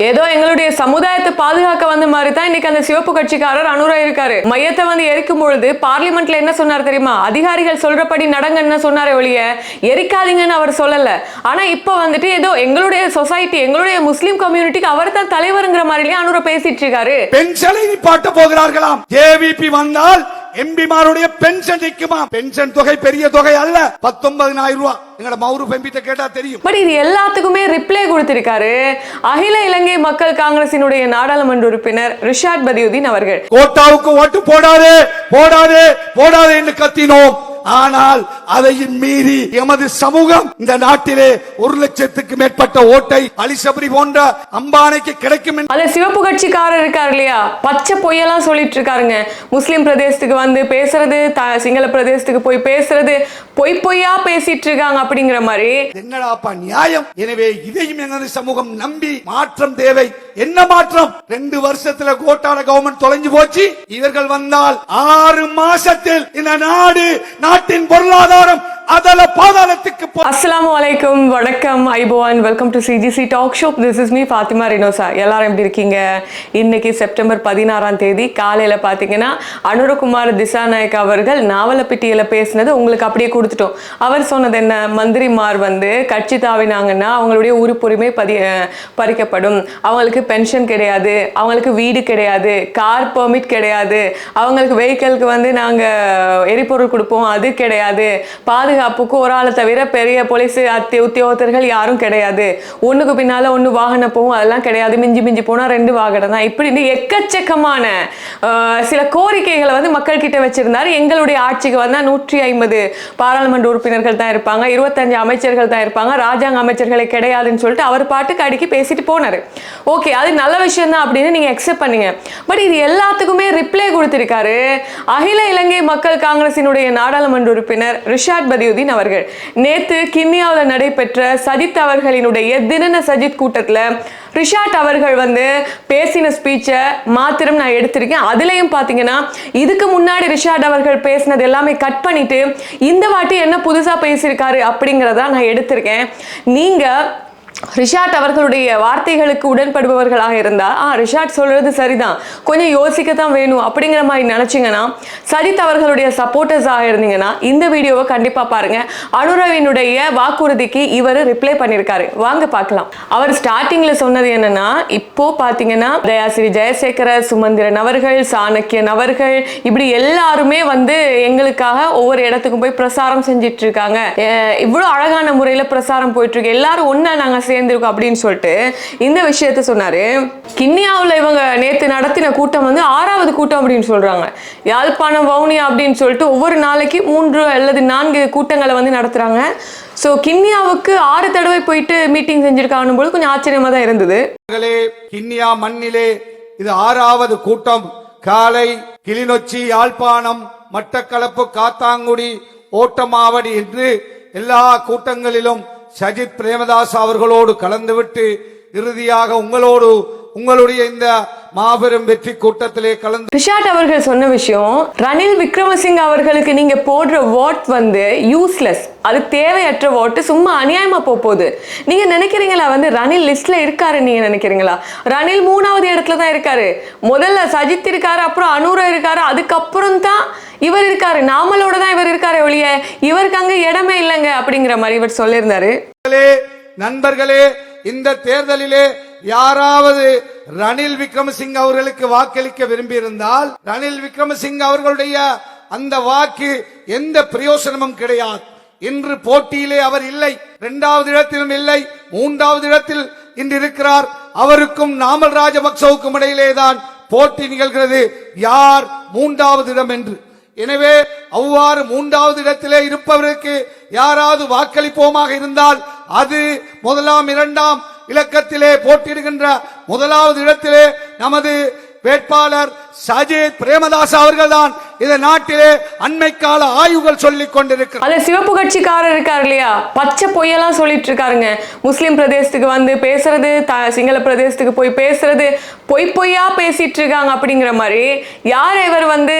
ஏதோ எங்களுடைய சமுதாயத்தை பாதுகாக்க வந்த மாதிரி தான் இன்னைக்கு அந்த சிவப்பு கட்சிக்காரர் அனுரா இருக்காரு. மையத்தை வந்து எரிக்கும் பொழுது பார்லிமெண்ட்ல என்ன சொன்னார் தெரியுமா? அதிகாரிகள் சொல்றபடி நடங்கன்னு சொன்னார் ஒழிய எரிக்காதீங்கன்னு அவர் சொல்லல. ஆனா இப்ப வந்துட்டு ஏதோ எங்களுடைய சொசைட்டி எங்களுடைய முஸ்லீம் கம்யூனிட்டிக்கு அவர் தான் தலைவருங்கிற மாதிரிலேயே அனுரா பேசிட்டு இருக்காரு. பென்ஷனை நிப்பாட்ட போகிறார்களாம். ஏவிபி வந்தால் எம்பிமாருடைய பென்ஷன் நிக்குமா? பென்ஷன் தொகை பெரிய தொகை அல்ல. பத்தொன்பதினாயிரம் ரூபாய் எங்கட மௌரு பெம்பிட்ட கேட்டா தெரியும். பட் இது எல்லாத்துக்குமே ரிப்ளை கொடுத்திருக்காரு. அகில இலங்கை மக்கள் காங்கிரசினுடைய நாடாளுமன்ற உறுப்பினர் ரிஷாட் பதியுதீன் அவர்கள். கோட்டாவுக்கு ஓட்டு போடாதே போடாதே போடாதே என்று கத்தினோம். ஆனால் அதையும் மீறி எமது சமூகம் இந்த நாட்டிலே ஒரு லட்சத்துக்கு மேற்பட்ட ஓட்டை அலிசபரி போன்ற அம்பானைக்கு கிடைக்கும் என்று சிவப்பு கட்சிக்காரர் இருக்காரு இல்லையா? பச்சை பொய்யெல்லாம் சொல்லிட்டு இருக்காருங்க. முஸ்லிம் பிரதேசத்துக்கு வந்து பேசுறது த- சிங்கள பிரதேசத்துக்கு போய் பேசுறது பொய் பொய்யா பேசிட்டு இருக்காங்க அப்படிங்கிற மாதிரி. என்னடாப்பா நியாயம்? எனவே இதையும் எனது சமூகம் நம்பி மாற்றம் தேவை. என்ன மாற்றம்? ரெண்டு வருஷத்துல கோட்டான கவர்மெண்ட் தொலைஞ்சு போச்சு. இவர்கள் வந்தால் ஆறு மாசத்தில் இந்த நாடு நாட்டின் பொருளாதாரம் அதல பாதாளத்துக்கு அஸ்லாம் அஸ்ஸலாமு வணக்கம். ஐபோவான் welcome to CGC talk shop this is me Fathima Rinosa எல்லாரும் எப்படி இருக்கீங்க? இன்னைக்கு செப்டம்பர் பதினாறாம் தேதி காலையில் பார்த்தீங்கன்னா அனுரகுமார் திசாநாயக் அவர்கள் நாவலப்பிட்டியில் பேசினது உங்களுக்கு அப்படியே கொடுத்துட்டோம். அவர் சொன்னது என்ன? மந்திரிமார் வந்து கட்சி தாவினாங்கன்னா அவங்களுடைய உறுப்புரிமை பதி பறிக்கப்படும். அவங்களுக்கு பென்ஷன் கிடையாது. அவங்களுக்கு வீடு கிடையாது. கார் பெர்மிட் கிடையாது. அவங்களுக்கு வெஹிக்கிளுக்கு வந்து நாங்கள் எரிபொருள் கொடுப்போம். அது கிடையாது. பாதுகாப்புக்கு ஒரு ஆளை தவிர பெரிய போலீஸ் அத்தி உத்தியோகத்தர்கள் யாரும் கிடையாது. ஒன்றுக்கு பின்னால் ஒன்று வாகனம் போகும் அதெல்லாம் கிடையாது. மிஞ்சி மிஞ்சி போனால் ரெண்டு வாகனம் தான். இப்படின்னு எக்கச்சக்கமான சில கோரிக்கைகளை வந்து மக்கள் கிட்ட வச்சிருந்தாரு. எங்களுடைய ஆட்சிக்கு வந்தால் நூற்றி ஐம்பது பாராளுமன்ற உறுப்பினர்கள் தான் இருப்பாங்க. இருபத்தஞ்சு அமைச்சர்கள் தான் இருப்பாங்க. ராஜாங்க அமைச்சர்களே கிடையாதுன்னு சொல்லிட்டு அவர் பாட்டுக்கு அடிக்கி பேசிட்டு போனார். ஓகே அது நல்ல விஷயம் தான் அப்படின்னு நீங்கள் அக்செப்ட் பண்ணீங்க. பட் இது எல்லாத்துக்குமே ரிப்ளை கொடுத்துருக்காரு. அகில இலங்கை மக்கள் காங்கிரசினுடைய நாடாளுமன்ற உறுப்பினர் ரிஷாட் பதி பதியுதீன் அவர்கள். நேத்து கிண்ணியாவில் நடைபெற்ற சஜித் அவர்களினுடைய தினன சஜித் கூட்டத்துல ரிஷாட் அவர்கள் வந்து பேசின ஸ்பீச்சை மாத்திரம் நான் எடுத்திருக்கேன். அதுலயும் பாத்தீங்கன்னா இதுக்கு முன்னாடி ரிஷாட் அவர்கள் பேசினது எல்லாமே கட் பண்ணிட்டு இந்த வாட்டி என்ன புதுசா பேசியிருக்காரு அப்படிங்கிறத நான் எடுத்திருக்கேன். நீங்க ரிஷாட் அவர்களுடைய வார்த்தைகளுக்கு உடன்படுபவர்களாக இருந்தா ஆ ரிஷாட் சொல்றது சரிதான். கொஞ்சம் யோசிக்கத்தான் வேணும். அப்படிங்கிற மாதிரி நினைச்சீங்கன்னா சஜித் அவர்களுடைய சப்போர்ட்டர்ஸாக இருந்தீங்கன்னா இந்த வீடியோவை கண்டிப்பா பாருங்க. அனுரவினுடைய வாக்குறுதிக்கு இவர் ரிப்ளை பண்ணியிருக்காரு வாங்க பார்க்கலாம். அவர் ஸ்டார்டிங்ல சொன்னது என்னன்னா இப்போ பாத்தீங்கன்னா தயாசிரி ஜெயசேகர சுமந்திரன் அவர்கள் சாணக்கியன் அவர்கள் இப்படி எல்லாருமே வந்து எங்களுக்காக ஒவ்வொரு இடத்துக்கும் போய் பிரசாரம் செஞ்சிட்ருக்காங்க இருக்காங்க. இவ்வளவு அழகான முறையில் பிரசாரம் போயிட்டுருக்கு எல்லாரும் ஒன்றா நாங்க சேர்ந்திருக்கும் அப்படின்னு சொல்லிட்டு இந்த விஷயத்த சொன்னாரு. கிண்ணியாவில் இவங்க நேற்று நடத்தின கூட்டம் வந்து ஆறாவது கூட்டம் அப்படின்னு சொல்றாங்க. யாழ்ப்பாணம் வவுனியா அப்படின்னு சொல்லிட்டு ஒவ்வொரு நாளைக்கு மூன்று அல்லது நான்கு கூட்டங்களை வந்து நடத்துறாங்க. ஸோ கிண்ணியாவுக்கு ஆறு தடவை போயிட்டு மீட்டிங் செஞ்சிருக்காங்க போது கொஞ்சம் ஆச்சரியமா தான் இருந்தது. கிண்ணியா மண்ணிலே இது ஆறாவது கூட்டம். காலை கிளிநொச்சி யாழ்ப்பாணம் மட்டக்களப்பு காத்தாங்குடி ஓட்டமாவடி என்று எல்லா கூட்டங்களிலும் சஜித் பிரேமதாஸ் அவர்களோடு கலந்துவிட்டு இறுதியாக உங்களோடு உங்களுடைய இந்த மாபெரும் வெற்றி கூட்டத்திலே கலந்து ரிஷாட் அவர்கள் சொன்ன விஷயம் ரணில் விக்ரமசிங்க அவர்களுக்கு நீங்க போடுற ஓட் வந்து யூஸ்லெஸ் அது தேவையற்ற ஓட்டு சும்மா அநியாயமா போக போகுது நீங்க நினைக்கிறீங்களா வந்து ரணில் லிஸ்ட்ல இருக்காரு நீங்க நினைக்கிறீங்களா? ரணில் மூணாவது இடத்துல தான் இருக்காரு. முதல்ல சஜித் இருக்காரு அப்புறம் அனூரா இருக்காரு அதுக்கப்புறம் தான் இவர் இருக்காரு நாமளோட தான் இவர் இருக்காரு ஒழிய இவருக்கு அங்க இடமே இல்லைங்க அப்படிங்கிற மாதிரி இவர் சொல்லியிருந்தாரு. நண்பர்களே, இந்த தேர்தலிலே யாராவது ரணில் விக்ரமசிங் அவர்களுக்கு வாக்களிக்க விரும்பியிருந்தால் ரணில் விக்ரமசிங் அவர்களுடைய அந்த வாக்கு எந்த பிரயோசனமும் கிடையாது. இன்று போட்டியிலே அவர் இல்லை இரண்டாவது இடத்திலும் இல்லை மூன்றாவது இடத்தில் இன்று இருக்கிறார். அவருக்கும் நாமல் ராஜபக்சவுக்கும் இடையிலே தான் போட்டி நிகழ்கிறது. யார் மூன்றாவது இடம் என்று? எனவே அவ்வாறு மூன்றாவது இடத்திலே இருப்பவருக்கு யாராவது வாக்களிப்போமாக இருந்தால் அது முதலாம் இரண்டாம் இலக்கத்திலே போட்டியிடுகின்ற முதலாவது இடத்திலே நமது வேட்பாளர் சஜித் பிரேமதாஸ் அவர்கள்தான். இந்த நாட்டிலே அண்மை கால ஆய்வுகள் சொல்லிக் கொண்டிருக்கிறார் அந்த சிவப்பு கட்சிக்காரர் இருக்காரு இல்லையா? பச்சை பொய்யெல்லாம் சொல்லிட்டு இருக்காருங்க. முஸ்லிம் பிரதேசத்துக்கு வந்து பேசுறது சிங்கள பிரதேசத்துக்கு போய் பேசுறது பொய் பொய்யா பேசிட்டு இருக்காங்க அப்படிங்கிற மாதிரி யார் இவர் வந்து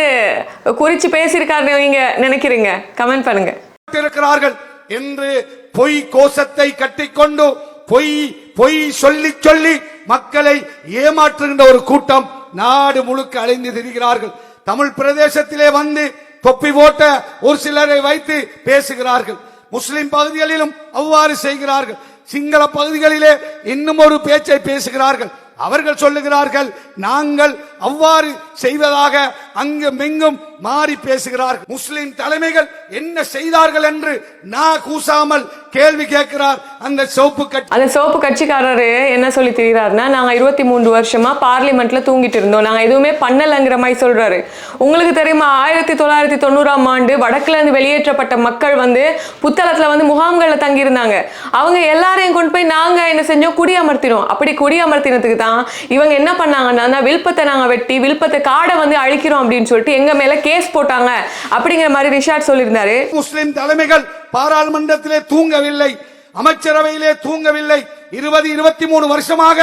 குறிச்சு பேசியிருக்காரு நீங்க நினைக்கிறீங்க? கமெண்ட் பண்ணுங்க. இருக்கிறார்கள் என்று பொய் கோஷத்தை கட்டிக்கொண்டு பொய் பொய் சொல்லி சொல்லி மக்களை ஏமாற்றுகின்ற ஒரு கூட்டம் நாடு முழுக்க அலைந்து திரிகிறார்கள். தமிழ் பிரதேசத்திலே வந்து தொப்பி போட்ட ஒரு சிலரை வைத்து பேசுகிறார்கள். முஸ்லிம் பகுதிகளிலும் அவ்வாறு செய்கிறார்கள். சிங்கள பகுதிகளிலே இன்னும் ஒரு பேச்சை பேசுகிறார்கள். அவர்கள் சொல்லுகிறார்கள் நாங்கள் அவ்வாறு செய்வதாக அங்கு மெங்கும் மாறி பேசுகிறார். முஸ்லிம் தலைமைகள் என்ன செய்தார்கள் என்று நான் கூசாமல் கேள்வி கேட்கிறார். அந்த சோப்பு கட்சி அந்த சோப்பு கட்சிக்காரரு என்ன சொல்லி தெரிகிறாருன்னா நாங்க இருபத்தி மூன்று வருஷமா பார்லிமெண்ட்ல தூங்கிட்டு இருந்தோம். நாங்க எதுவுமே பண்ணலங்கிற மாதிரி சொல்றாரு. உங்களுக்கு தெரியுமா ஆயிரத்தி தொள்ளாயிரத்தி தொண்ணூறாம் ஆண்டு வடக்குல இருந்து வெளியேற்றப்பட்ட மக்கள் வந்து புத்தளத்துல வந்து முகாம்கள்ல தங்கியிருந்தாங்க. அவங்க எல்லாரையும் கொண்டு போய் நாங்க என்ன செஞ்சோம்? குடியமர்த்தினோம். அப்படி குடியமர்த்தினதுக்கு தான் இவங்க என்ன பண்ணாங்கன்னா வில்பத்தை நாங்க வெட்டி விழுப்பத்தை காடை வந்து அழிக்கிறோம் அப்படின்னு சொல்லிட்டு எங்க மேல கேஸ் போட்டாங்க. அப்படிங்கிற மாதிரி ரிஷாட் சொல்லியிருந்தாரு. முஸ்லிம் தலைமைகள் பாராளுமன்றத்திலே தூங்கவில்லை அமைச்சரவையிலே தூங்கவில்லை. இருபது இருபத்தி மூணு வருஷமாக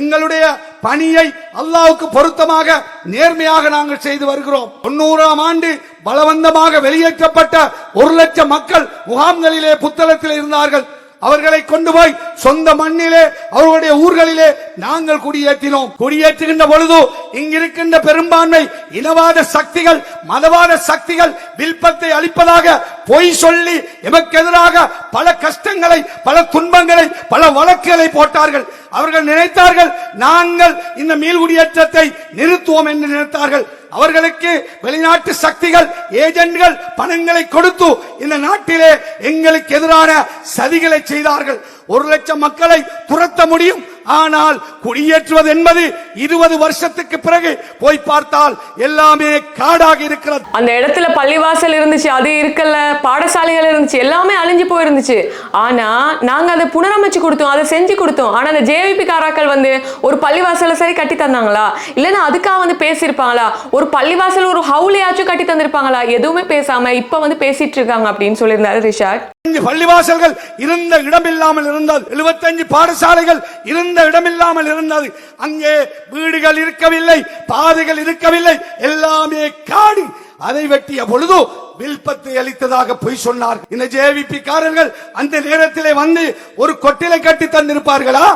எங்களுடைய பணியை அல்லாவுக்கு பொருத்தமாக நேர்மையாக நாங்கள் செய்து வருகிறோம். தொண்ணூறாம் ஆண்டு பலவந்தமாக வெளியேற்றப்பட்ட ஒரு லட்சம் மக்கள் முகாம்களிலே புத்தளத்தில் இருந்தார்கள். அவர்களை கொண்டு போய் சொந்த மண்ணிலே அவர்களுடைய ஊர்களிலே நாங்கள் குடியேற்றினோம். குடியேற்றுகின்ற பொழுது இங்கிருக்கின்ற பெரும்பான்மை இனவாத சக்திகள் மதவாத சக்திகள் வில்பத்தை அளிப்பதாக பொய் சொல்லி எமக்கு எதிராக பல கஷ்டங்களை பல துன்பங்களை பல வழக்குகளை போட்டார்கள். அவர்கள் நினைத்தார்கள் நாங்கள் இந்த மீள்குடியேற்றத்தை நிறுத்துவோம் என்று நினைத்தார்கள். அவர்களுக்கு வெளிநாட்டு சக்திகள் ஏஜென்ட்கள் பணங்களை கொடுத்து இந்த நாட்டிலே எங்களுக்கு எதிரான சதிகளை செய்தார்கள். ஒரு லட்சம் மக்களை துரத்த முடியும். ஆனால் குடியேற்றுவது என்பது இருபது வருஷத்துக்கு பிறகு போய் பார்த்தால் எல்லாமே காடாக இருக்கிறது. அந்த இடத்துல பள்ளிவாசல் இருந்துச்சு அது இருக்கல பாடசாலைகள் இருந்துச்சு எல்லாமே அழிஞ்சு போயிருந்துச்சு. ஆனா நாங்க அதை புனரமைச்சு கொடுத்தோம் அதை செஞ்சு கொடுத்தோம். ஆனா அந்த ஜேவிபி காராக்கள் வந்து ஒரு பள்ளிவாசலை சரி கட்டி தந்தாங்களா? இல்லைன்னா அதுக்காக வந்து பேசியிருப்பாங்களா? ஒரு பள்ளிவாசல் ஒரு ஹவுலையாச்சும் கட்டி தந்திருப்பாங்களா? எதுவுமே பேசாம இப்ப வந்து பேசிட்டு இருக்காங்க அப்படின்னு சொல்லியிருந்தாரு ரிஷாட். பள்ளிவாசல்கள் இருந்த இடமில்லாமல் இருந்தது. எழுபத்தஞ்சு பாடசாலைகள் இருந்த இடமில்லாமல் இருந்தது. அங்கே வீடுகள் இருக்கவில்லை பாதைகள் இருக்கவில்லை எல்லாமே காடு. அதை வெட்டிய பொழுது வில்பத்தை அளித்ததாக பொய் சொன்னார். இந்த ஜேவிபி காரர்கள் அந்த நேரத்திலே வந்து ஒரு கொட்டிலை கட்டி தந்திருப்பார்களா?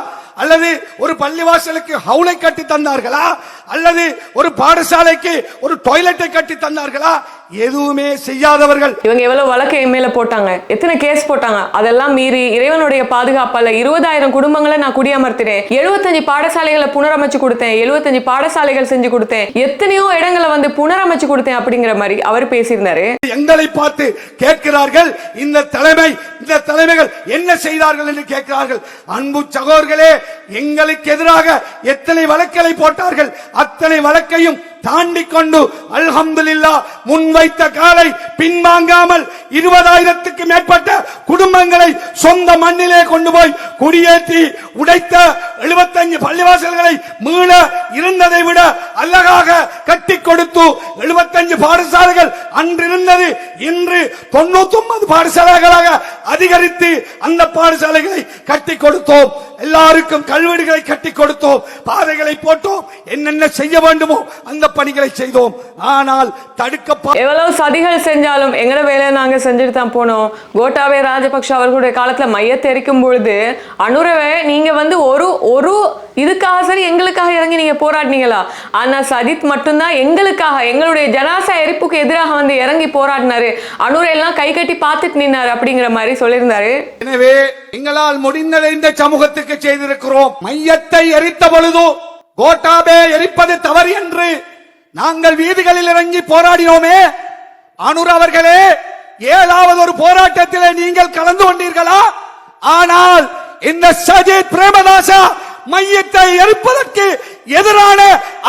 அல்லது ஒரு பள்ளிவாசலுக்கு ஹவுலை கட்டி தந்தார்களா? அல்லது ஒரு பாடசாலைக்கு ஒரு டாய்லெட்டை கட்டி தந்தார்களா? எதுவுமே செய்யாதவர்கள். இவங்க எவ்வளவு வழக்கு என் மேல போட்டாங்க? எத்தனை கேஸ் போட்டாங்க? அதெல்லாம் மீறி இறைவனுடைய பாதுகாப்பால இருபதாயிரம் குடும்பங்களை நான் குடியமர்த்தினேன். எழுபத்தஞ்சு பாடசாலைகளை புனரமைச்சு கொடுத்தேன். எழுபத்தஞ்சு பாடசாலைகள் செஞ்சு கொடுத்தேன். எத்தனையோ இடங்களை வந்து புனரமைச்சு கொடுத்தேன் அப்படிங்கிற மாதிரி அவர் பேசியிருந்தாரு. எங்களை பார்த்து கேட்கிறார்கள் இந்த தலைமை இந்த தலைமைகள் என்ன செய்தார்கள் என்று கேட்கிறார்கள். அன்பு சகோதரர்களே எங்களுக்கு எதிராக எத்தனை வழக்குகளை போட்டார்கள்? அத்தனை வழக்கையும் தாண்டி கொண்டு அல்ஹம்துலில்லா முன்வைத்த காலை பின்வாங்காமல் இருபதாயிரத்துக்கு மேற்பட்ட குடும்பங்களை சொந்த மண்ணிலே கொண்டு போய் குடியேற்றி உடைத்த எழுபத்தஞ்சு பள்ளிவாசல்களை மீள இருந்ததை விட அழகாக கட்டி கொடுத்து எழுபத்தஞ்சு பாடசாலைகள் அன்றிருந்தது. இன்று தொண்ணூத்தி ஒன்பது பாடசாலைகளாக அதிகரித்து அந்த பாடசாலைகளை கட்டி கொடுத்தோம். எல்லாருக்கும் கல்வெடுகளை கட்டி கொடுத்தோம் பாதைகளை போட்டோம். என்னென்ன செய்ய வேண்டுமோ அந்த பணிகளை செய்தோம். ஆனால் தடுக்க எவ்வளவு சதிகள் செஞ்சாலும் எங்கட வேலையை நாங்க செஞ்சுட்டு தான் போனோம். கோட்டாபய ராஜபக்ஷ அவர்களுடைய காலத்துல மையத்தை எரிக்கும் பொழுது அனுரவே நீங்க வந்து ஒரு ஒரு இதுக்காக சரி எங்களுக்காக இறங்கி நீங்க போராடினீங்களா? ஆனா சஜித் மட்டும்தான் எங்களுக்காக எங்களுடைய ஜனாசா எரிப்புக்கு எதிராக வந்து இறங்கி போராடினாரு. அனுரை எல்லாம் கை கட்டி பார்த்துட்டு நின்னாரு அப்படிங்கிற மாதிரி சொல்லியிருந்தாரு. எனவே எங்களால் முடிந்ததை இந்த சமூகத்துக்கு செய்திருக்கிறோம். மையத்தை எரித்த பொழுது கோட்டாபே எரிப்பது தவறு என்று நாங்கள் வீதிகளில் இறங்கி போராடினோமே. அனுர் அவர்களே ஏழாவது ஒரு போராட்டத்திலே நீங்கள் கலந்து கொண்டீர்களா? ஆனால் இந்த சஜித் பிரேமதாசா மையத்தை எரிப்பதற்கு எதிரான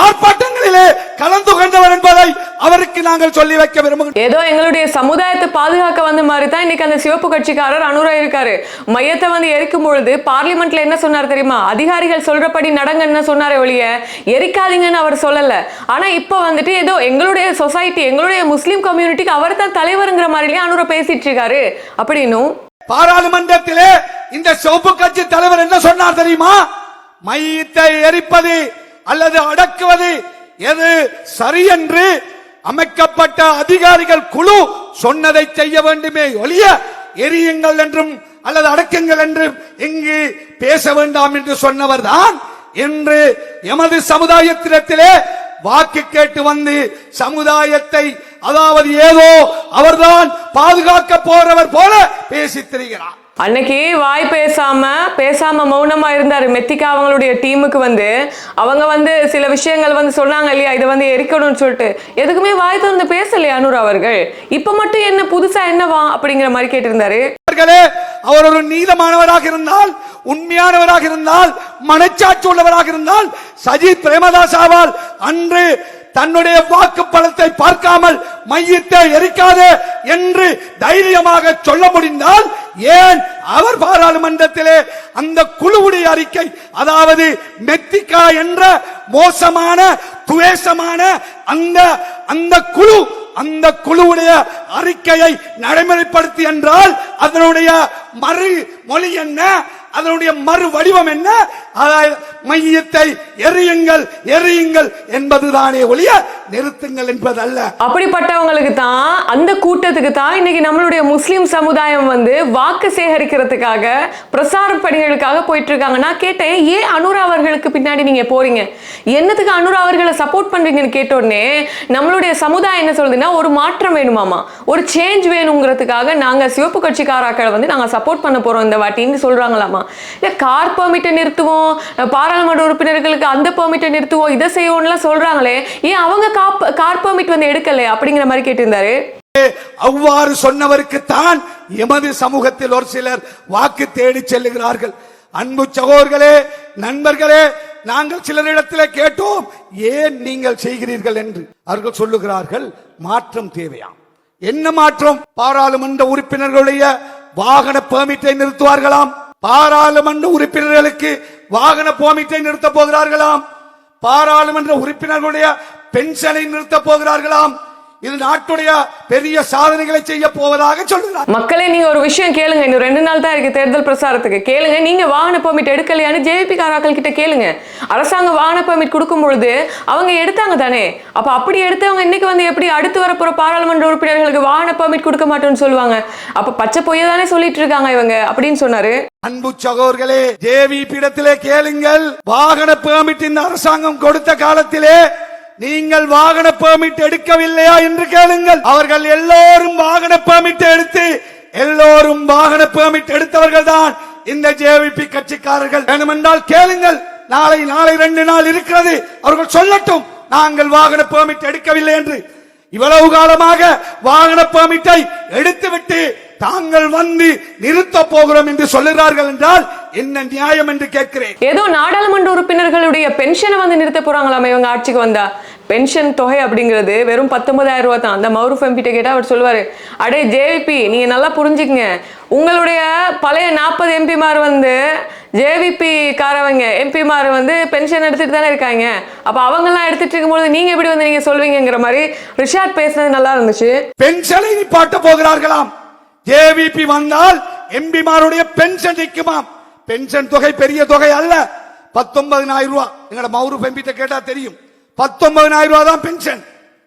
ஆர்ப்பாட்டங்களிலே கலந்து கொண்டவர் என்பதை அவருக்கு நாங்கள் சொல்லி வைக்க விரும்புகிறோம். ஏதோ எங்களுடைய சமுதாயத்தை பாதுகாக்க வந்த மாதிரி தான் இன்னைக்கு அந்த சிவப்பு கட்சிக்காரர் அனுரா இருக்காரு. மையத்தை வந்து எரிக்கும் பொழுது பார்லிமெண்ட்ல என்ன சொன்னார் தெரியுமா? அதிகாரிகள் சொல்றபடி நடங்கன்னு சொன்னாரே ஒழிய எரிக்காதீங்கன்னு அவர் சொல்லல. ஆனா இப்ப வந்துட்டு ஏதோ எங்களுடைய சொசைட்டி எங்களுடைய முஸ்லீம் கம்யூனிட்டிக்கு அவர் தான் தலைவருங்கிற மாதிரிலேயே அனுரா பேசிட்டு இருக்காரு. அப்படின்னும் பாராளுமன்றத்திலே இந்த சிவப்பு கட்சி தலைவர் என்ன சொன்னார் தெரியுமா? மையத்தை எரிப்பது அல்லது அடக்குவது? எது? சரி என்று அமைக்கப்பட்ட அதிகாரிகள் குழு சொன்னதை செய்ய வேண்டுமே ஒழிய எரியுங்கள் என்றும் அல்லது அடக்குங்கள் என்றும் இங்கு பேச வேண்டாம் என்று சொன்னவர் தான் என்று எமது சமுதாயத்திடத்திலே வாக்கு கேட்டு வந்து சமுதாயத்தை அதாவது ஏதோ அவர்தான் பாதுகாக்க போறவர் போல பேசித் திரிகிறார். அன்னைக்கு வாய் பேசாம பேசாம மௌனமா இருந்தாரு மெத்திகா அவங்களுடைய டீமுக்கு வந்து. அவங்க வந்து சில விஷயங்கள் வந்து சொன்னாங்க இல்லையா இதை வந்து எரிக்கணும்னு சொல்லிட்டு. எதுக்குமே வாய் திறந்து பேசலையா அனுர் அவர்கள். இப்ப மட்டும் என்ன புதுசா என்னவா அப்படிங்கிற மாதிரி கேட்டிருந்தாரு. அவர்களே அவர் ஒரு நீதமானவராக இருந்தால் உண்மையானவராக இருந்தால் மனச்சாட்சி உள்ளவராக இருந்தால் சஜித் பிரேமதாசாவால் அன்று தன்னுடைய வாக்கு பலத்தை பார்க்காமல் மையத்தை எரிக்காதே என்று தைரியமாக சொல்ல முடிந்தால் ஏன் அவர் பாராளுமன்றத்திலே அந்த குழுவுடைய அறிக்கை அதாவது மெத்திகா என்ற மோசமான துவேஷமான அந்த அந்த குழு அந்த குழுவுடைய அறிக்கையை நடைமுறைப்படுத்தி என்றால் அதனுடைய மறு மொழி என்ன? அதனுடைய மறு வடிவம் என்ன? மையத்தை எரியுங்கள் எரியுங்கள் என்பதுதானே ஒழிய நிறுத்துங்கள் என்பதல்ல. அப்படிப்பட்டவங்களுக்கு தான் அந்த கூட்டத்துக்கு தான் இன்னைக்கு நம்மளுடைய முஸ்லிம் சமுதாயம் வந்து வாக்கு சேகரிக்கிறதுக்காக பிரசார பணிகளுக்காக போயிட்டு இருக்காங்க நான் கேட்டேன் ஏன் அனுரா அவர்களுக்கு பின்னாடி நீங்க போறீங்க? என்னத்துக்கு அனுரா அவர்களை சப்போர்ட் பண்றீங்கன்னு கேட்ட உடனே நம்மளுடைய சமுதாயம் என்ன சொல்லுதுன்னா ஒரு மாற்றம் வேணுமாமா? ஒரு சேஞ்ச் வேணுங்கிறதுக்காக நாங்க சிவப்பு கட்சிக்காராக்களை வந்து நாங்க சப்போர்ட் பண்ண போறோம் இந்த வாட்டின்னு சொல்றாங்களாமா? இல்ல கார் பர்மிட்டை நிறுத்துவோம் பாராளுமன்ற உறுப்பினர்களுக்கு அந்த பெர்மிட்டை நிறுத்துவோம் இதை செய்வோம்லாம் சொல்றாங்களே ஏன் அவங்க கார் பெர்மிட் வந்து எடுக்கல அப்படிங்கிற மாதிரி கேட்டிருந்தாரு. அவ்வாறு சொன்னவருக்குத்தான் எமது சமூகத்தில் ஒரு சிலர் வாக்கு தேடி செல்லுகிறார்கள். அன்பு சகோதரர்களே நண்பர்களே நாங்கள் சிலரிடத்தில் கேட்டோம் ஏன் நீங்கள் செய்கிறீர்கள் என்று. அவர்கள் சொல்லுகிறார்கள் மாற்றம் தேவையாம். என்ன மாற்றம்? பாராளுமன்ற உறுப்பினர்களுடைய வாகன பெர்மிட்டை நிறுத்துவார்களாம். பாராளுமன்ற உறுப்பினர்களுக்கு வாகன போமிட்டை நிறுத்தப் போகிறார்களாம். பாராளுமன்ற உறுப்பினர்களுடைய பென்ஷனை நிறுத்தப் போகிறார்களாம். இது நாட்டுடைய பெரிய சாதனைகளை செய்ய போவதாக சொல்லுகிறார் மக்களே நீங்க ஒரு விஷயம் கேளுங்க. இன்னும் ரெண்டு நாள் தான் இருக்கு தேர்தல் பிரசாரத்துக்கு கேளுங்க. நீங்க வாகன பெர்மிட் எடுக்கலையான்னு ஜேபி காராக்கள் கிட்ட கேளுங்க. அரசாங்கம் வாகன பெர்மிட் கொடுக்கும் பொழுது அவங்க எடுத்தாங்க தானே. அப்ப அப்படி எடுத்தவங்க இன்னைக்கு வந்து எப்படி அடுத்து வரப்போற பாராளுமன்ற உறுப்பினர்களுக்கு வாகன பெர்மிட் கொடுக்க மாட்டோம்னு சொல்லுவாங்க. அப்ப பச்சை பொய்ய தானே சொல்லிட்டு இருக்காங்க இவங்க அப்படின்னு சொன்னாரு. அன்பு சகோதரர்களே ஜேவி பீடத்திலே கேளுங்கள். வாகன பெர்மிட் இந்த அரசாங்கம் கொடுத்த காலத்திலே நீங்கள் வாகன பெர்மிட் எடுக்கவில்லையா என்று கேளுங்கள். அவர்கள் எல்லோரும் வாகன பெர்மிட் எடுத்து எல்லோரும் வாகன பெர்மிட் எடுத்தவர்கள் தான் இந்த ஜேவிபி கட்சிக்காரர்கள். வேணுமென்றால் கேளுங்கள். நாளை நாளை ரெண்டு நாள் இருக்கிறது. அவர்கள் சொல்லட்டும். நாங்கள் வாகன பெர்மிட் எடுக்கவில்லை என்று. இவ்வளவு காலமாக வாகன பெர்மிட்டை எடுத்துவிட்டு தாங்கள் வந்து நிறுத்த போகிறோம் என்று சொல்லுகிறார்கள் என்றால் என்ன நியாயம் என்று கேட்கிறேன்? ஏதோ நாடாளுமன்ற உறுப்பினர்களுடைய பென்ஷனை வந்து நிறுத்த போறாங்களாமே இவங்க ஆட்சிக்கு வந்தா. பென்ஷன் தொகை அப்படிங்கிறது வெறும் பத்தொன்பதாயிரம் ரூபாய் தான். அந்த மௌரூஃப் எம்பிட்ட கேட்டா அவர் சொல்லுவாரு அடே ஜேவிபி நீங்க நல்லா புரிஞ்சுக்கங்க. உங்களுடைய பழைய நாற்பது எம்பிமார் வந்து ஜேவிபி காரவங்க எம்பிமார் வந்து பென்ஷன் எடுத்துட்டு தானே இருக்காங்க. அப்ப அவங்கெல்லாம் எடுத்துட்டு இருக்கும்போது நீங்க எப்படி வந்து நீங்க சொல்வீங்கங்கிற மாதிரி ரிஷாட் பேசுனது நல்லா இருந்துச்சு. பென்ஷனை நிப்பாட்ட போகிறார்களாம். ஜேவிபி வந்தால் எம்பிமாருடைய பென்ஷன் நிற்குமாம் பென்ஷன் தொகை பெரிய தொகை அல்ல. பத்தொன்பதினாயிரம் ரூபாய் எங்களோட மௌரூப் எம்பிட்ட கேட்டா தெரியும். பத்தொன்பதினாயிரம் ரூபாய் தான் பென்ஷன்.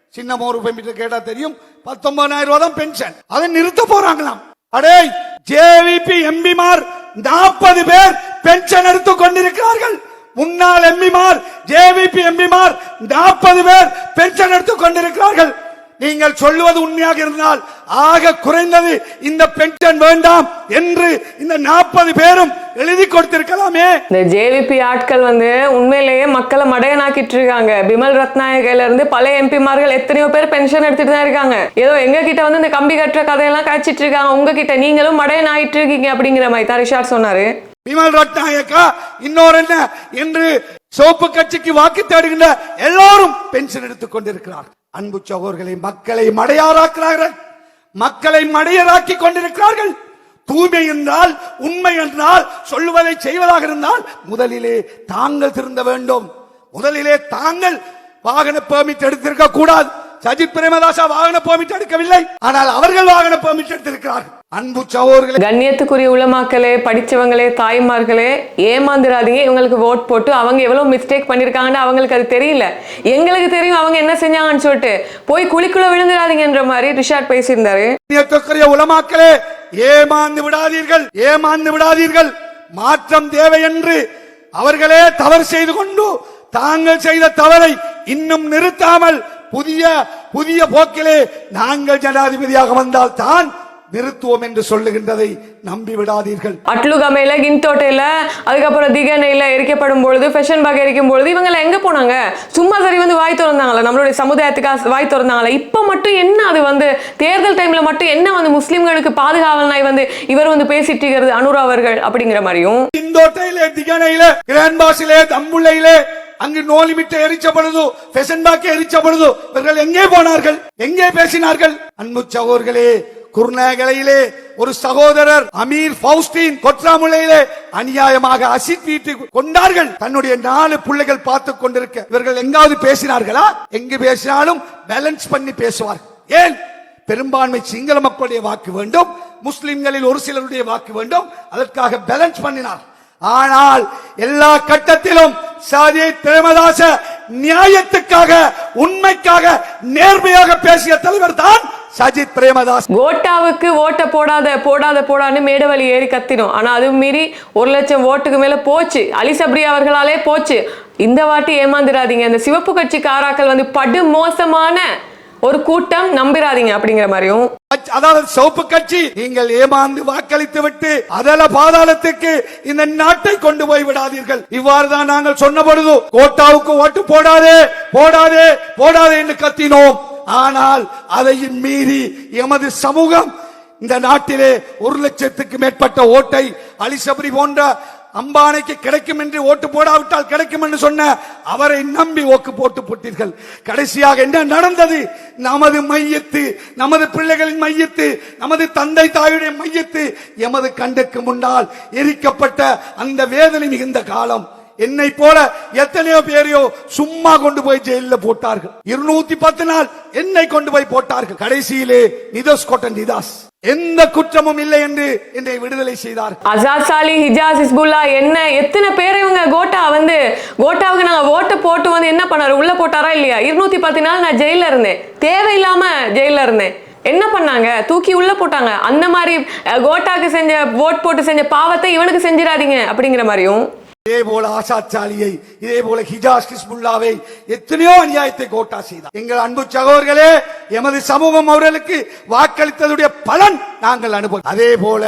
சின்ன மௌரூப் எம்பிட்ட கேட்டா தெரியும். பத்தொன்பதினாயிரம் ரூபாய் தான் பென்ஷன். அதை நிறுத்த போறாங்களாம். அடே ஜேவிபி எம்பிமார் நாற்பது பேர் பென்ஷன் எடுத்துக் கொண்டிருக்கிறார்கள். முன்னாள் எம்பிமார் ஜேவிபி எம்பிமார் நாற்பது பேர் பென்ஷன் எடுத்துக் கொண்டிருக்கிறார்கள். நீங்கள் சொல்லுவது உண்மையாக இருந்தால் ஆக குறைந்தது இந்த பென்ஷன் வேண்டாம் என்று இந்த நாற்பது பேரும் எழுதி கொடுத்திருக்கலாமே. இந்த ஜேவிபி ஆட்கள் வந்து உண்மையிலேயே மக்களை மடையனாக்கிட்டு இருக்காங்க. பிமல் ரத்நாயகையில இருந்து பழைய எம்பிமார்கள் எத்தனையோ பேர் பென்ஷன் எடுத்துட்டு தான் இருக்காங்க. ஏதோ எங்க கிட்ட வந்து இந்த கம்பி கட்டுற கதையெல்லாம் காய்ச்சிட்டு இருக்காங்க. உங்ககிட்ட நீங்களும் மடையன் ஆயிட்டு இருக்கீங்க அப்படிங்கிற மாதிரி தான் ரிஷாட் சொன்னாரு. விமல் ரட்நாயக்கா இன்னொரு என்ன? என்று சோப்பு கட்சிக்கு வாக்கு தேடுகின்ற எல்லாரும் பென்ஷன் எடுத்துக் கொண்டிருக்கிறார் அன்பு சகோதரர்களை மக்களை மடையாராக்கிறார்கள் மக்களை மடையராக்கி கொண்டிருக்கிறார்கள். தூய்மை என்றால் உண்மை என்றால் சொல்லுவதை செய்வதாக இருந்தால் முதலிலே தாங்கள் திருந்த வேண்டும். முதலிலே தாங்கள் வாகன பெர்மிட் எடுத்திருக்க கூடாது. சஜித் பிரேமதாசா வாகன பெர்மிட் எடுக்கவில்லை. ஆனால் அவர்கள் வாகன பெர்மிட் எடுத்திருக்கிறார்கள். அன்பு சகோதரர்களை. கண்ணியத்துக்குரிய உலமாக்களே படிச்சவங்களே தாய்மார்களே ஏமாந்துடாதீங்க இவங்களுக்கு ஓட் போட்டு அவங்க எவ்வளவு மிஸ்டேக் பண்ணிருக்காங்கன்னு அவங்களுக்கு அது தெரியல. எங்களுக்கு தெரியும் அவங்க என்ன செஞ்சாங்கன்னு சொல்லிட்டு. போய் குழிக்குள்ள விழுந்துடாதீங்கன்ற மாதிரி ரிஷாட் பேசியிருந்தாரு. கண்ணியத்துக்குரிய உலமாக்களே ஏமாந்து விடாதீர்கள் ஏமாந்து விடாதீர்கள். மாற்றம் தேவை என்று அவர்களே தவறு செய்து கொண்டு தாங்கள் செய்த தவறை இன்னும் நிறுத்தாமல் புதிய புதிய போக்கிலே நாங்கள் ஜனாதிபதியாக வந்தால் தான் நிறுத்துவோம் என்று சொல்லுகின்றதை நம்பி விடாதீர்கள். அட்லுகமையில கின்தோட்டையில அதுக்கப்புறம் திகனையில எரிக்கப்படும் பொழுது ஃபெஷன் பாக் எரிக்கும் பொழுது இவங்க எங்க போனாங்க? சும்மா சரி வந்து வாய் திறந்தாங்களா? நம்மளுடைய சமுதாயத்துக்காக வாய் திறந்தாங்களா? இப்ப மட்டும் என்ன அது வந்து தேர்தல் டைம்ல மட்டும் என்ன வந்து முஸ்லிம்களுக்கு பாதுகாவல் நாய் வந்து இவர் வந்து பேசிட்டு இருக்கிறது அனுரா அவர்கள் அப்படிங்கிற மாதிரியும்? இந்தோட்டையிலே திகனையிலே கிராண்ட் பாஸிலே தம்புள்ளையிலே அங்கு நோலிமிட்டு எரிச்சப்படுது பெசன்பாக்கு எரிச்சப்படுது இவர்கள் எங்கே போனார்கள்? எங்கே பேசினார்கள்? அன்பு சகோதர்களே குருநாகலையிலே ஒரு சகோதரர் அமீர் பவுஸ்டீன் கொற்றாமுலையிலே அநியாயமாக அசிட் வீட்டு கொண்டார்கள். தன்னுடைய நாலு பிள்ளைகள் பார்த்து கொண்டிருக்க இவர்கள் எங்காவது பேசினார்களா? எங்கு பேசினாலும் பேலன்ஸ் பண்ணி பேசுவார் ஏன்? பெரும்பான்மை சிங்கள மக்களுடைய வாக்கு வேண்டும். முஸ்லிம்களில் ஒரு சிலருடைய வாக்கு வேண்டும். அதற்காக பேலன்ஸ் பண்ணினார். ஆனால் எல்லா கட்டத்திலும் சாதியை பிரேமதாச நியாயத்துக்காக உண்மைக்காக நேர்மையாக பேசிய தலைவர் தான் சஜித் பிரேமதாஸ் கோட்டாவுக்கு ஓட்ட போடாத போடாத போடான்னு மேடவழி ஏறி கத்தினோம். ஆனா அது மீறி ஒரு லட்சம் ஓட்டுக்கு மேல போச்சு. அலி சப்ரி அவர்களாலே போச்சு. இந்த வாட்டி ஏமாந்துடாதீங்க. இந்த சிவப்பு கட்சி காராக்கள் வந்து படு மோசமான ஒரு கூட்டம் நம்பிராதீங்க அப்படிங்கிற மாதிரியும். அதாவது சிவப்பு கட்சி நீங்கள் ஏமாந்து வாக்களித்து விட்டு அதல பாதாளத்துக்கு இந்த நாட்டை கொண்டு போய் விடாதீர்கள். இவ்வாறு தான் நாங்கள் சொன்ன பொழுது கோட்டாவுக்கு ஓட்டு போடாதே போடாதே போடாதே என்று கத்தினோம். ஆனால் அதையும் மீறி எமது சமூகம் இந்த நாட்டிலே ஒரு லட்சத்துக்கு மேற்பட்ட ஓட்டை அலிசபரி போன்ற அம்பானைக்கு கிடைக்கும் என்று ஓட்டு போடாவிட்டால் கிடைக்கும் என்று சொன்ன அவரை நம்பி ஓக்கு போட்டு போட்டீர்கள். கடைசியாக என்ன நடந்தது? நமது மையத்து நமது பிள்ளைகளின் மையத்து நமது தந்தை தாயுடைய மையத்து எமது கண்டுக்கு முன்னால் எரிக்கப்பட்ட அந்த வேதனை மிகுந்த காலம். என்னை போல எத்தனையோ பேரையோ சும்மா கொண்டு போய் ஜெயில போட்டார்கள். இருநூத்தி பத்து நாள் என்னை கொண்டு போய் போட்டார்கள். கடைசியிலே நிதோஸ் கோட்டன் நிதாஸ். எந்த குற்றமும் இல்லை என்று என்னை விடுதலை செய்தார். அசாத் சாலி ஹிஜாஸ் ஹிஸ்புல்லா என்ன எத்தனை பேர் இவங்க கோட்டா வந்து கோட்டாவுக்கு நாங்க ஓட்டு போட்டு வந்து என்ன பண்ணாரு? உள்ள போட்டாரா இல்லையா? இருநூத்தி பத்து நாள் நான் ஜெயில இருந்தேன். தேவையில்லாம ஜெயில இருந்தேன். என்ன பண்ணாங்க? தூக்கி உள்ள போட்டாங்க. அந்த மாதிரி கோட்டாக்கு செஞ்ச ஓட் போட்டு செஞ்ச பாவத்தை இவனுக்கு செஞ்சிடாதீங்க அப்படிங்கிற மாதிரியும் இதே போல ஆசாத் சாலியை இதே போல ஹிஜாஸ் கிஸ்புல்லாவை எத்தனையோ அநியாயத்தை கோட்டா செய்தார். எங்கள் அன்பு சகோதரர்களே எமது சமூகம் அவர்களுக்கு வாக்களித்ததுடைய பலன் நாங்கள் அனுபவம் அதே போல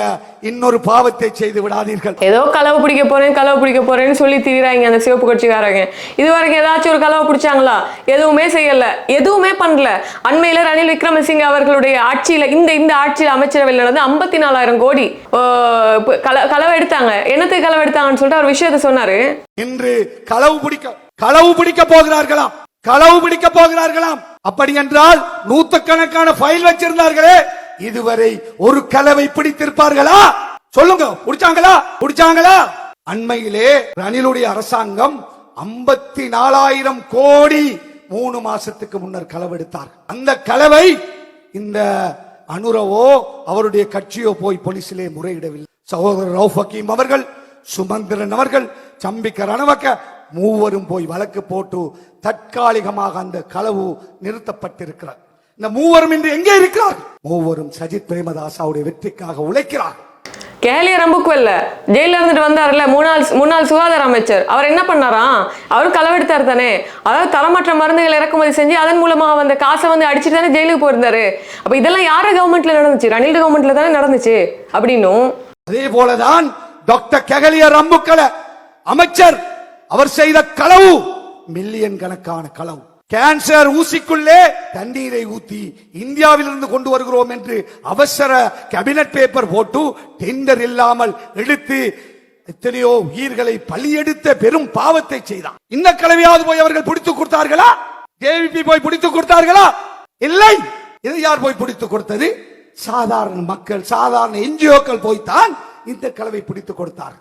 இன்னொரு பாவத்தை செய்து விடாதீர்கள். ஏதோ களவு பிடிக்க போறேன் களவு பிடிக்க போறேன்னு சொல்லி திரிறாங்க அந்த சிவப்பு கட்சிக்காரங்க. இது வரைக்கும் ஏதாச்சும் ஒரு களவு பிடிச்சாங்களா? எதுவுமே செய்யல. எதுவுமே பண்ணல. அண்மையில ரணில் விக்ரமசிங்க அவர்களுடைய ஆட்சியில இந்த இந்த ஆட்சியில் அமைச்சரவையில் நடந்து ஐம்பத்தி நாலாயிரம் கோடி களவு எடுத்தாங்க. என்னத்துக்கு களவு எடுத்தாங்கன்னு சொல்லிட்டு அவர் விஷயத்த சொன்னாரு. இன்று களவு பிடிக்க களவு பிடிக்க போகிறார்களாம். களவு பிடிக்க போகிறார்களாம். அப்படி என்றால் நூத்துக்கணக்கான ஃபைல் வச்சிருந்தார்களே. இதுவரை ஒரு கலவை பிடித்திருப்பார்களா? சொல்லுங்க பிடிச்சாங்களா? பிடிச்சாங்களா? அண்மையிலே ரணிலுடைய அரசாங்கம் ஐம்பத்தி நாலாயிரம் கோடி மூணு மாசத்துக்கு முன்னர் களவெடுத்தார். அந்த கலவை இந்த அனுரவோ அவருடைய கட்சியோ போய் போலீசிலே முறையிடவில்லை. சகோதரர் ரவுஃப் ஹக்கீம் அவர்கள் சுமந்திரன் அவர்கள் சம்பிக்க ரணவக்க மூவரும் போய் வழக்கு போட்டு தற்காலிகமாக அந்த களவு நிறுத்தப்பட்டிருக்கிறார். இந்த மூவரும் இன்று எங்கே இருக்கிறார் மூவரும் சஜித் பிரேமதாசாவுடைய வெற்றிக்காக உழைக்கிறார் கேலிய ரம்புக்குவல்ல ஜெயில இருந்துட்டு வந்தாருல்ல முன்னாள் முன்னாள் சுகாதார அமைச்சர். அவர் என்ன பண்ணாராம்? அவர் களவெடுத்தார் தானே. அதாவது தரமற்ற மருந்துகள் இறக்குமதி செஞ்சு அதன் மூலமா அந்த காசை வந்து அடிச்சுட்டு தானே ஜெயிலுக்கு போயிருந்தாரு. அப்ப இதெல்லாம் யார கவர்மெண்ட்ல நடந்துச்சு? ரணில் கவர்மெண்ட்ல தானே நடந்துச்சு அப்படின்னும். அதே போலதான் டாக்டர் கெகலிய ரம்புக்கல அமைச்சர் அவர் செய்த களவு மில்லியன் கணக்கான களவு. கேன்சர் ஊசிக்குள்ளே தண்ணீரை ஊத்தி இந்தியாவிலிருந்து கொண்டு வருகிறோம் என்று அவசர கேபினட் பேப்பர் போட்டு டெண்டர் இல்லாமல் எடுத்து எத்தனையோ உயிர்களை பலியெடுத்த பெரும் பாவத்தை செய்தான். இந்த கலவையாவது போய் அவர்கள் பிடித்து கொடுத்தார்களா? ஜேவிபி போய் பிடித்து கொடுத்தார்களா? இல்லை. இதை யார் போய் பிடித்து கொடுத்தது சாதாரண மக்கள் சாதாரண என்ஜிஓக்கள் போய்தான் இந்த கலவை பிடித்து கொடுத்தார்.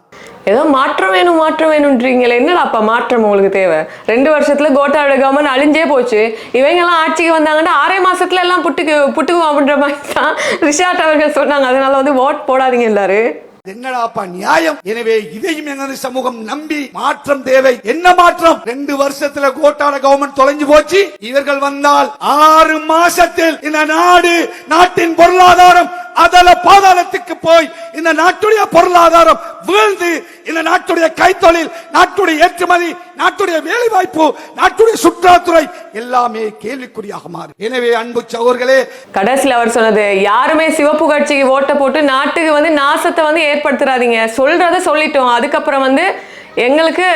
ஏதோ மாற்றம் வேணும் மாற்றம் வேணும்ன்றீங்களே. என்னடாப்பா மாற்றம் உங்களுக்கு தேவை? ரெண்டு வருஷத்துல கோட்டாவோட கவர்மெண்ட் அழிஞ்சே போச்சு. இவங்க எல்லாம் ஆட்சிக்கு வந்தாங்கன்னா ஆறே மாசத்துல எல்லாம் புட்டுக்கு புட்டுக்குவோம் அப்படின்ற மாதிரி தான் ரிஷாட் அவர்கள் சொன்னாங்க. அதனால வந்து ஓட் போடாதீங்க எல்லாரு. என்னடாப்பா நியாயம்? எனவே இதையும் எனது சமூகம் நம்பி மாற்றம் தேவை. என்ன மாற்றம்? ரெண்டு வருஷத்துல கோட்டான கவர்மெண்ட் தொலைஞ்சு போச்சு. இவர்கள் வந்தால் ஆறு மாசத்தில் இந்த நாடு நாட்டின் பொருளாதாரம் அதல பாதாளத்துக்கு போய் இந்த நாட்டுடைய பொருளாதாரம் வீழ்ந்து இந்த நாட்டுடைய கைத்தொழில் நாட்டுடைய ஏற்றுமதி நாட்டுடைய வேலை வாய்ப்பு நாட்டுடைய சுற்றுலாத்துறை எல்லாமே கேள்விக்குறியாக மாறும். எனவே அன்பு சகோதரர்களே கடைசியில் அவர் சொன்னது யாருமே சிவப்பு கட்சிக்கு ஓட்டை போட்டு நாட்டுக்கு வந்து நாசத்தை வந்து ஏற்படுத்துறாதீங்க. சொல்றத சொல்லிட்டோம். அதுக்கப்புறம் வந்து எங்களுக்கு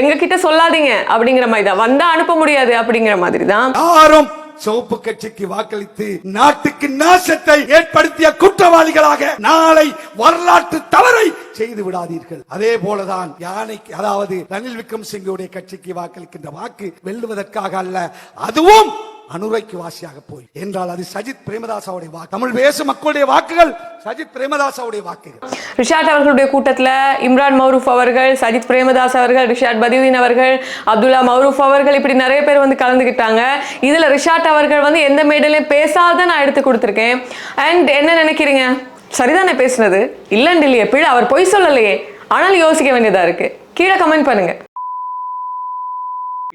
எங்க கிட்ட சொல்லாதீங்க. அப்படிங்கிற மாதிரி தான். வந்தா அனுப்ப முடியாது அப்படிங்கிற மாதிரி தான். யாரும் சிவப்பு கட்சிக்கு வாக்களித்து நாட்டுக்கு நாசத்தை ஏற்படுத்திய குற்றவாளிகளாக நாளை வரலாற்று தவறை செய்து விடாதீர்கள். அதே போலதான் யானைக்கு அதாவது ரணில் விக்ரம் சிங்குடைய கட்சிக்கு வாக்களிக்கின்ற வாக்கு வெல்லுவதற்காக அல்ல அதுவும் அனுரைக்கு வாசியாக போய். என்றால் அது சஜித் பிரேமதாசாவுடைய வாக்கு. தமிழ் பேசும் மக்களுடைய வாக்குகள் சஜித் பிரேமதாசாவுடைய வாக்குகள் ரிஷாட் அவர்களுடைய கூட்டத்தில் இம்ரான் மௌரூஃப் அவர்கள் சஜித் பிரேமதாஸ் அவர்கள் ரிஷாட் பதியுதீன் அவர்கள் அப்துல்லா மௌரூஃப் அவர்கள் இப்படி நிறைய பேர் வந்து கலந்துக்கிட்டாங்க இதில் ரிஷாட் அவர்கள் வந்து எந்த மேடையிலையும் பேசாத நான் எடுத்து கொடுத்துருக்கேன். அண்ட் என்ன நினைக்கிறீங்க? சரிதானே பேசுனது? இல்லைன்னு இல்லையே பிழை அவர் பொய் சொல்லலையே. ஆனால் யோசிக்க வேண்டியதா இருக்கு. கீழே கமெண்ட் பண்ணுங்க.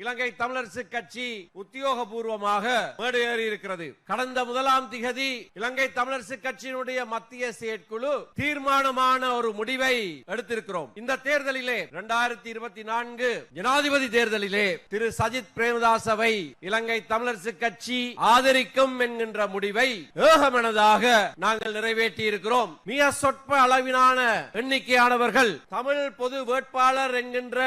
இலங்கை தமிழரசு கட்சி உத்தியோகபூர்வமாக மேடையேறி இருக்கிறது. கடந்த முதலாம் திகதி இலங்கை தமிழரசு கட்சியினுடைய மத்திய செயற்குழு தீர்மானமான ஒரு முடிவை எடுத்திருக்கிறோம். இந்த தேர்தலிலே இரண்டாயிரத்தி இருபத்தி நான்கு ஜனாதிபதி தேர்தலிலே திரு சஜித் பிரேமதாசவை இலங்கை தமிழரசு கட்சி ஆதரிக்கும் என்கின்ற முடிவை ஏகமனதாக நாங்கள் நிறைவேற்றி இருக்கிறோம் மிக சொற்ப அளவிலான எண்ணிக்கையானவர்கள் தமிழ் பொது வேட்பாளர் என்கின்ற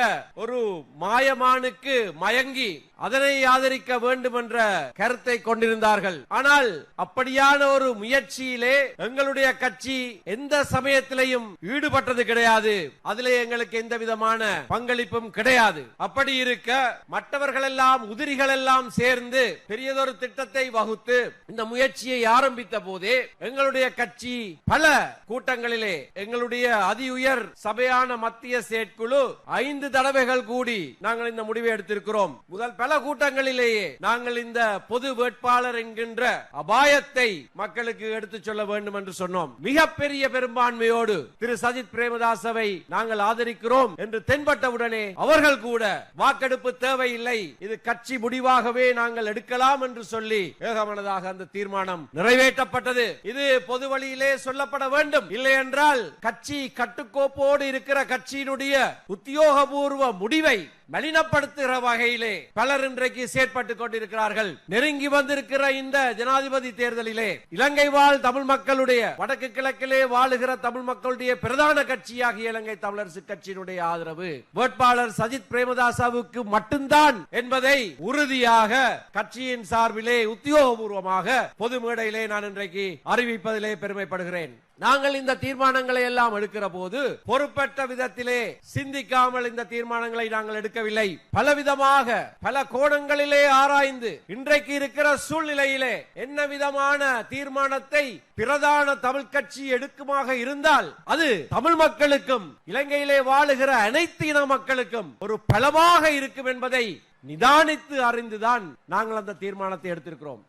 ஒரு மாயமானுக்கு மயங்கி அதனை ஆதரிக்க வேண்டும் என்ற கருத்தை கொண்டிருந்தார்கள். ஆனால் அப்படியான ஒரு முயற்சியிலே எங்களுடைய கட்சி எந்த சமயத்திலையும் ஈடுபட்டது கிடையாது. அதிலே எங்களுக்கு எந்த விதமான பங்களிப்பும் கிடையாது. அப்படி இருக்க மற்றவர்கள் எல்லாம் உதிரிகள் எல்லாம் சேர்ந்து பெரியதொரு திட்டத்தை வகுத்து இந்த முயற்சியை ஆரம்பித்த போதே எங்களுடைய கட்சி பல கூட்டங்களிலே எங்களுடைய அதி உயர் சபையான மத்திய செயற்குழு ஐந்து தடவைகள் கூடி நாங்கள் இந்த முடிவை எடுத்திருக்கிறோம். முதல் பல கூட்டங்களிலேயே நாங்கள் இந்த பொது வேட்பாளர் என்கின்ற அபாயத்தை மக்களுக்கு எடுத்துச் சொல்ல வேண்டும் என்று சொன்னோம். மிகப்பெரிய பெரும்பான்மையோடு திரு சஜித் பிரேமதாசவை நாங்கள் ஆதரிக்கிறோம் என்று தென்பட்டவுடனே அவர்கள் கூட வாக்கெடுப்பு தேவையில்லை இது கட்சி முடிவாகவே நாங்கள் எடுக்கலாம் என்று சொல்லி ஏகமனதாக அந்த தீர்மானம் நிறைவேற்றப்பட்டது. இது பொது வழியிலே சொல்லப்பட வேண்டும். இல்லை என்றால் கட்சி கட்டுக்கோப்போடு இருக்கிற கட்சியினுடைய உத்தியோகபூர்வ முடிவை மலினப்படுத்துகிற வகையிலே பலர் இன்றைக்கு செயற்பட்டுக் கொண்டிருக்கிறார்கள். நெருங்கி வந்திருக்கிற இந்த ஜனாதிபதி தேர்தலிலே இலங்கை வாழ் தமிழ் மக்களுடைய வடக்கு கிழக்கிலே வாழுகிற தமிழ் மக்களுடைய பிரதான கட்சியாகிய இலங்கை தமிழரசு கட்சியினுடைய ஆதரவு வேட்பாளர் சஜித் பிரேமதாசாவுக்கு மட்டும்தான் என்பதை உறுதியாக கட்சியின் சார்பிலே உத்தியோகபூர்வமாக பொது மேடையிலே நான் இன்றைக்கு அறிவிப்பதிலே பெருமைப்படுகிறேன். நாங்கள் இந்த தீர்மானங்களை எல்லாம் எடுக்கிற போது பொறுப்பற்ற விதத்திலே சிந்திக்காமல் இந்த தீர்மானங்களை நாங்கள் எடுக்கவில்லை. பலவிதமாக பல கோணங்களிலே ஆராய்ந்து இன்றைக்கு இருக்கிற சூழ்நிலையிலே என்ன விதமான தீர்மானத்தை பிரதான தமிழ் கட்சி எடுக்குமாக இருந்தால் அது தமிழ் மக்களுக்கும் இலங்கையிலே வாழுகிற அனைத்து இன மக்களுக்கும் ஒரு பலமாக இருக்கும் என்பதை நிதானித்து அறிந்துதான் நாங்கள் அந்த தீர்மானத்தை எடுத்திருக்கிறோம்.